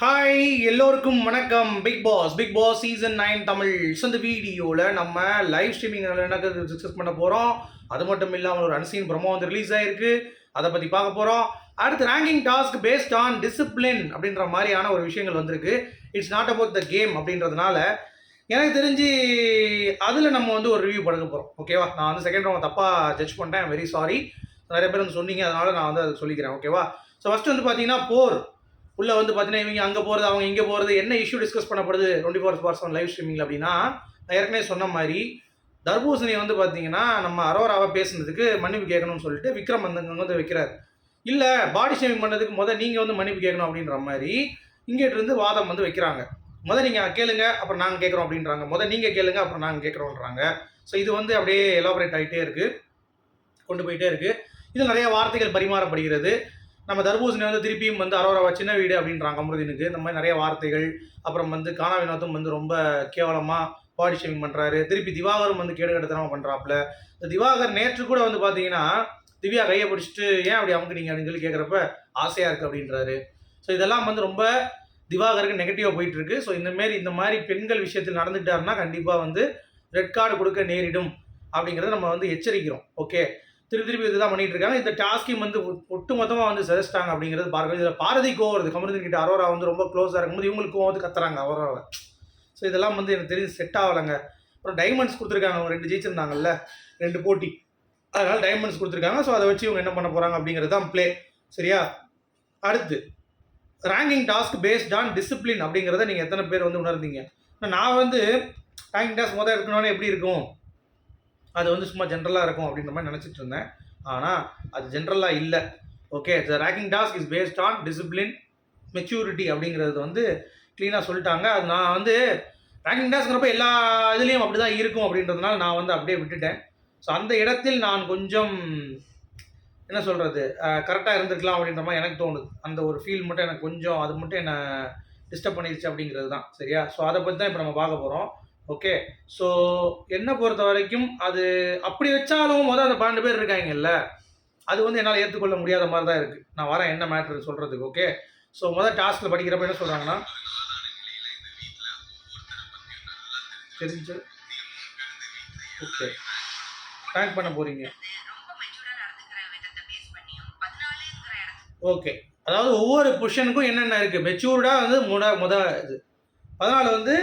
Hi எல்லோருக்கும் வணக்கம். Bigg Boss Bigg Boss season nine Tamil. So இந்த வீடியோவில் நம்ம லைவ் ஸ்ட்ரீமிங் என்ன டிஸ்கஸ் பண்ண போகிறோம் அது மட்டும் இல்லாமல் ஒரு அன்சீன் ப்ரொமோ வந்து ரிலீஸ் ஆயிருக்கு. அதை பற்றி பார்க்க போகிறோம் அடுத்து ranking task based on discipline அப்படின்ற மாதிரியான ஒரு விஷயங்கள் வந்திருக்கு. It's not about the game அப்படின்றதுனால எனக்கு தெரிஞ்சு அதில் நம்ம வந்து ஒரு ரிவ்யூ படுக்க போகிறோம் ஓகேவா நான் வந்து செகண்ட் ரவுண்ட் தப்பாக ஜட்ஜ் பண்ணிட்டேன். வெரி சாரி நிறைய பேர் வந்து சொன்னீங்க. அதனால நான் வந்து அதை சொல்லிக்கிறேன். ஓகேவா ஸோ ஃபஸ்ட்டு வந்து பார்த்தீங்கன்னா போர். உள்ள வந்து பார்த்தீங்கன்னா இவங்க அங்கே போகிறது அவங்க இங்கே போகிறது என்ன இஷ்யூ டிஸ்கஸ் பண்ணப்படுது? Twenty four hours on live streaming அப்படின்னா நான் ஏற்கனவே சொன்ன மாதிரி தர்பூசணி வந்து பார்த்தீங்கன்னா நம்ம அரோராவை பேசுனதுக்கு மன்னிப்பு கேட்கணும்னு சொல்லிட்டு விக்ரம் அந்த வந்து வைக்கிறார். இல்லை பாடி ஷேமிங் பண்ணதுக்கு முதல் நீங்கள் வந்து மன்னிப்பு கேட்கணும் அப்படின்ற மாதிரி இங்கிட்ட இருந்து வாதம் வந்து வைக்கிறாங்க. முதல் நீங்கள் கேளுங்க அப்புறம் நாங்கள் கேட்குறோம் அப்படின்றாங்க. முதல் நீங்கள் கேளுங்க அப்புறம் நாங்கள் கேட்குறோன்றாங்க ஸோ இது வந்து அப்படியே எலாபரேட் ஆகிட்டே இருக்குது கொண்டு போயிட்டே இருக்குது இதில் நிறைய வார்த்தைகள் பரிமாறப்படுகிறது. நம்ம தர்பூசணி வந்து திருப்பியும் வந்து அரோரவா சின்ன வீடு அப்படின்றாங்க அமருதீனுக்கு. இந்த மாதிரி நிறைய வார்த்தைகள். அப்புறம் வந்து கானா வினோத்தும் வந்து ரொம்ப கேவலமாக பாடி ஷேமிங் பண்ணுறாரு திருப்பி திவாகரும் வந்து கேடு கெடுத்தனமாக பண்ணுறாப்புல இந்த திவாகர் நேற்று கூட வந்து பார்த்தீங்கன்னா திவ்யா கையை பிடிச்சிட்டு ஏன் அப்படி அமுக்குனீங்க? அப்படின்னு சொல்லி கேட்குறப்ப ஆசையாக இருக்குது அப்படின்றாரு. ஸோ இதெல்லாம் வந்து ரொம்ப திவாகருக்கு நெகட்டிவாக போயிட்டு இருக்கு ஸோ இந்த மாதிரி இந்த மாதிரி பெண்கள் விஷயத்தில் நடந்துட்டாருன்னா கண்டிப்பாக வந்து ரெட் கார்டு கொடுக்க நேரிடும் அப்படிங்கிறத நம்ம வந்து எச்சரிக்கிறோம். ஓகே திருப்பி திருப்பி இதுதான் பண்ணிட்டு இருக்காங்க இந்த டாஸ்கையும் வந்து ஒட்டு மொத்தமாக வந்து செதச்சிட்டாங்க அப்படிங்கிறது பார்க்க இதில் பாரதி கோவருது வருது. கிட்ட அரோரா வந்து ரொம்ப க்ளோஸாக இருக்கும்போது இவங்களுக்கு கோவம் வந்து கத்துறாங்க அரோராவை. ஸோ இதெல்லாம் வந்து எனக்கு தெரிஞ்சு செட் ஆகலைங்க. அப்புறம் டைமண்ட்ஸ் கொடுத்துருக்காங்க. அவங்க ரெண்டு ஜெயிச்சிருந்தாங்கல்ல. ரெண்டு போட்டி. அதனால டைமண்ட்ஸ் கொடுத்துருக்காங்க. ஸோ அதை வச்சு இவங்க என்ன பண்ண போகிறாங்க அப்படிங்கிறது தான் ப்ளே சரியா? அடுத்து ranking task based on discipline அப்படிங்கிறத நீங்கள் எத்தனை பேர் வந்து உணர்ந்தீங்க? நான் வந்து ரேங்கிங் டாஸ்க் மொதல் இருக்கணும்னா எப்படி இருக்கும்? அது வந்து சும்மா ஜென்ரலாக இருக்கும் அப்படின்ற மாதிரி நினச்சிட்டு இருந்தேன். ஆனால் அது ஜென்ரலாக இல்லை. Okay the ranking task is based on discipline maturity அப்படிங்கிறது வந்து க்ளீனாக சொல்லிட்டாங்க. அது நான் வந்து ரேங்கிங் டாஸ்க்கிறப்ப எல்லா இதுலேயும் அப்படி தான் இருக்கும் அப்படின்றதுனால நான் வந்து அப்படியே விட்டுட்டேன். ஸோ அந்த இடத்தில் நான் கொஞ்சம் என்ன சொல்கிறது கரெக்டாக இருந்திருக்கலாம் அப்படின்ற மாதிரி எனக்கு தோணுது. அந்த ஒரு ஃபீல் மட்டும் எனக்கு கொஞ்சம் அது மட்டும் என்னை டிஸ்டர்ப் பண்ணிடுச்சு அப்படிங்கிறது தான். சரியா? ஸோ அதை பற்றி தான் இப்போ நம்ம பார்க்க போகிறோம் ஓகே ஸோ என்னை பொறுத்த வரைக்கும் அது அப்படி வச்சாலும் முதல் அந்த பன்னெண்டு பேர் இருக்காங்கல்ல அது வந்து என்னால் ஏற்றுக்கொள்ள முடியாத மாதிரி தான் இருக்குது நான் வரேன் என்ன மேட்ரு சொல்கிறதுக்கு ஓகே ஸோ முதல் டாஸ்கில் படிக்கிறப்ப என்ன சொல்கிறாங்கன்னா தெரிஞ்சு? ஓகே ரேங்க் பண்ண போகிறீங்க ஓகே அதாவது ஒவ்வொரு பொஷனுக்கும் என்னென்ன இருக்குது மெச்சூர்டாக வந்து முத முத இது. பதினாலு வந்து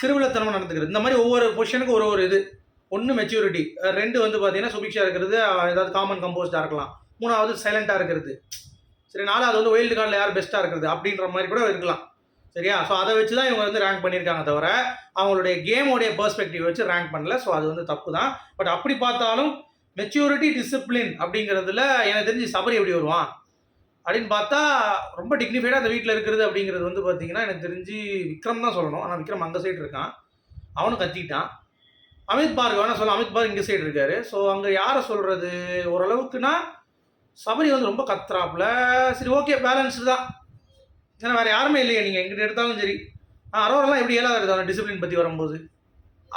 சிறுவிழத்தனமாக நடந்துக்கிறது. இந்த மாதிரி ஒவ்வொரு பொசிஷனுக்கும் ஒரு ஒரு இது. ஒன்று மெச்சூரிட்டி ரெண்டு வந்து பார்த்தீங்கன்னா சுபிக்ஷா இருக்கிறது ஏதாவது காமன் கம்போஸ்டாக இருக்கலாம். மூணாவது சைலண்ட்டாக இருக்கிறது. சரி நாலாவது வந்து ஒயில்டு கார்டில் யார் பெஸ்ட்டாக இருக்கிறது அப்படின்ற மாதிரி கூட இருக்கலாம். சரியா? ஸோ அதை வச்சு தான் இவங்க வந்து ரேங்க் பண்ணியிருக்காங்க தவிர அவங்களுடைய கேமோடைய பெர்ஸ்பெக்டிவ் வச்சு ரேங்க் பண்ணல. ஸோ அது வந்து தப்பு தான் பட் அப்படி பார்த்தாலும் மெச்சூரிட்டி டிசிப்ளின் அப்படிங்கிறதுல எனக்கு தெரிஞ்சு சபரி எப்படி வருவான்? அப்படின்னு பார்த்தா ரொம்ப டிக்னிஃபைடாக அந்த வீட்டில் இருக்கிறது அப்படிங்கிறது வந்து பார்த்தீங்கன்னா எனக்கு தெரிஞ்சு விக்ரம் தான் சொல்லணும். ஆனால் விக்ரம் அந்த சைடு இருக்கான். அவனும் கத்திட்டான். அமித் பார்க் வேணா சொல்ல அமித் பார்க் இங்கே சைடு இருக்காரு. ஸோ அங்கே யாரை சொல்கிறது ஓரளவுக்குனா சபரி வந்து ரொம்ப கத்துறாப்புல. சரி ஓகே பேலன்ஸ்டு தான். ஏன்னா வேறு யாருமே இல்லையே. நீங்கள் எங்கிட்ட எடுத்தாலும் சரி. ஆ அரோரெல்லாம் எப்படி ஏழாவது எடுத்தாங்க? டிசிப்ளின் பற்றி வரும்போது.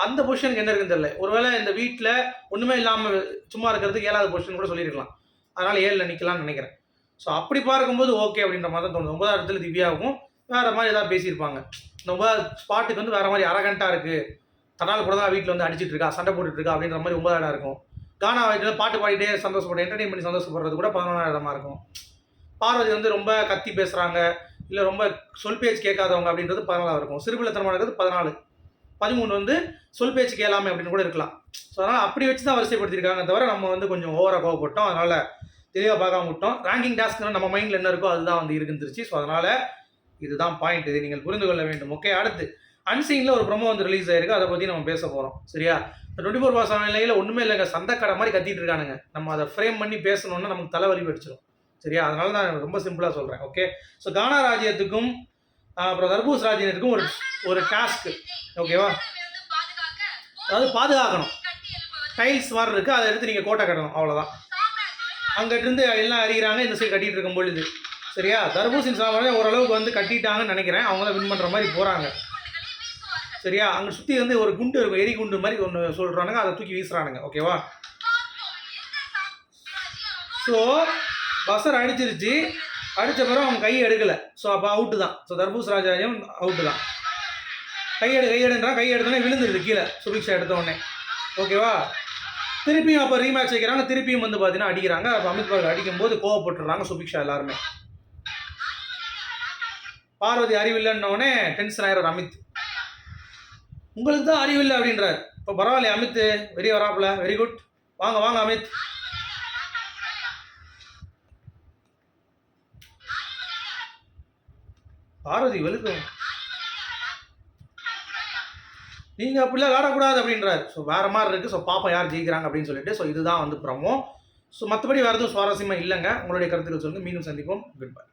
அந்த பொசிஷனுக்கு என்ன இருக்குன்னு தெரியல. ஒருவேளை இந்த வீட்டில் ஒன்றுமே இல்லாமல் சும்மா இருக்கிறதுக்கு ஏழாவது பொசிஷன் கூட சொல்லியிருக்கலாம். அதனால் ஏழில் நிற்கலாம்னு நினைக்கிறேன். ஸோ அப்படி பார்க்கும்போது ஓகே அப்படின்ற மாதிரி தான் தோணுது. ஒன்பதாவது இடத்துல திவ்யாவுக்கும் வேறு மாதிரி ஏதாவது பேசியிருப்பாங்க. இந்த ஒன்பதாவது ஸ்பாட்டுக்கு வந்து வேறு மாதிரி அரகண்ட்டாக இருக்குது தனால் கூட தான் வீட்டில் வந்து அடிச்சிட்டு இருக்கா சண்டை போட்டுட்டு இருக்கா அப்படின்ற மாதிரி ஒன்பதாவது இடம் இருக்கும். கானா வீட்டில் பாட்டு பாடிட்டே சந்தோஷப்பட்டு என்டர்டைன் பண்ணி சந்தோஷப்படுறது கூட பதினொன்றாம் இடமா இருக்கும். பார்வதி வந்து ரொம்ப கத்தி பேசுகிறாங்க இல்லை ரொம்ப சொல் பேச்சு கேட்காதவங்க அப்படின்றது பதினாலாக இருக்கும். சிறுபிள்ளத்தனமாக இருக்கிறது பதினாலு. பதிமூணு வந்து சொல் பேச்சு கேளாமை அப்படின்னு கூட இருக்கலாம். ஸோ அதனால் அப்படி வச்சு தான் வரிசைப்படுத்தியிருக்காங்க தவிர நம்ம வந்து கொஞ்சம் ஓவராக கோவப்பட்டோம். அதனால் தெளிவாக பார்க்காம விட்டோம். ரேங்கிங் டாஸ்க்னா நம்ம மைண்டில் என்ன இருக்கோ அதுதான் வந்து இருந்துருச்சு ஸோ அதனால் இதுதான் பாயிண்ட் இது நீங்கள் புரிந்து கொள்ள வேண்டும். ஓகே அடுத்து. அன்சீனில் ஒரு ப்ரொமோ வந்து ரிலீஸ் ஆயிருக்கு. அதை பற்றி நம்ம பேச போகிறோம் சரியா? டுவெண்ட்டி ஃபோர் பாஸ் நிலையில் ஒன்றுமே இல்லைங்க. சந்தக்கடை மாதிரி கத்திட்டு இருக்கானுங்க. நம்ம அதை ஃப்ரேம் பண்ணி பேசணுன்னா நமக்கு தலைவலி வச்சிடும் சரியா? அதனால நான் ரொம்ப சிம்பிளாக சொல்கிறேன் ஓகே ஸோ கானா ராஜ்யத்துக்கும் அப்புறம் தர்பூஸ் ராஜ்யத்துக்கும் ஒரு ஒரு டாஸ்க்கு ஓகேவா அதாவது பாதுகாக்கணும். டைல்ஸ் மாதிரி இருக்குது அதை எடுத்து நீங்கள் கோட்டை கட்டணும். அவ்வளோதான் அங்கிட்டிருந்து எல்லாம் அறிகிறாங்க இந்த சைடு கட்டிட்டு இருக்கும் பொழுது. சரியா? தர்பூசணி சாமானே ஓரளவுக்கு வந்து கட்டிட்டாங்கன்னு நினைக்கிறேன். அவங்களாம் வின் பண்ணுற மாதிரி போகிறாங்க சரியா? அங்கே சுற்றி வந்து ஒரு குண்டு இருக்கும் எரி குண்டு மாதிரி ஒன்று சொல்கிறானுங்க அதை தூக்கி வீசுறானுங்க. ஓகேவா ஸோ பஸ்ஸர் அடிச்சிருச்சு. அடித்த பிறகு அவங்க கையை எடுக்கலை. ஸோ அப்போ அவுட்டு தான். ஸோ தர்பூஸ் ராஜாயும் அவுட்டு தான். கையெடு கையெடுன்றான் கை எடுத்தோடனே விழுந்துருது கீழே. சுபிக்ஷா எடுத்த உடனே. ஓகேவா திருப்பியும் அப்போ ரீமேட்ச் வைக்கிறாங்க திருப்பியும் வந்து பார்த்தீங்கன்னா அடிக்கிறாங்க. அப்போ அமித் பால் அடிக்கும்போது கோவப்பட்டுறாங்க சுபிக்ஷா எல்லாருமே. பார்வதி அறிவில்லைன்னொடனே டென்ஷன் ஆயிரம் அமித். உங்களுக்கு தான் அறிவில்லை அப்படின்றார். இப்போ பரவாயில்லையா அமித் வெரி வராப்புல. வெரி குட் வாங்க வாங்க அமித். பார்வதி வெளுக்கும் நீங்க அப்படிலாம் விளாடக்கூடாது அப்படின்றார். ஸோ வேற மாதிரி இருக்கு. ஸோ பாப்பா யார் ஜெயிக்கிறாங்க அப்படின்னு சொல்லிட்டு ஸோ இதுதான் வந்து ப்ரமோ ஸோ மற்றபடி வேறு எதுவும் சுவாரஸ்யமாக இல்லைங்க. உங்களுடைய கருத்துக்கள் சொல்லுங்கள் மீண்டும் சந்திப்போம். Good bye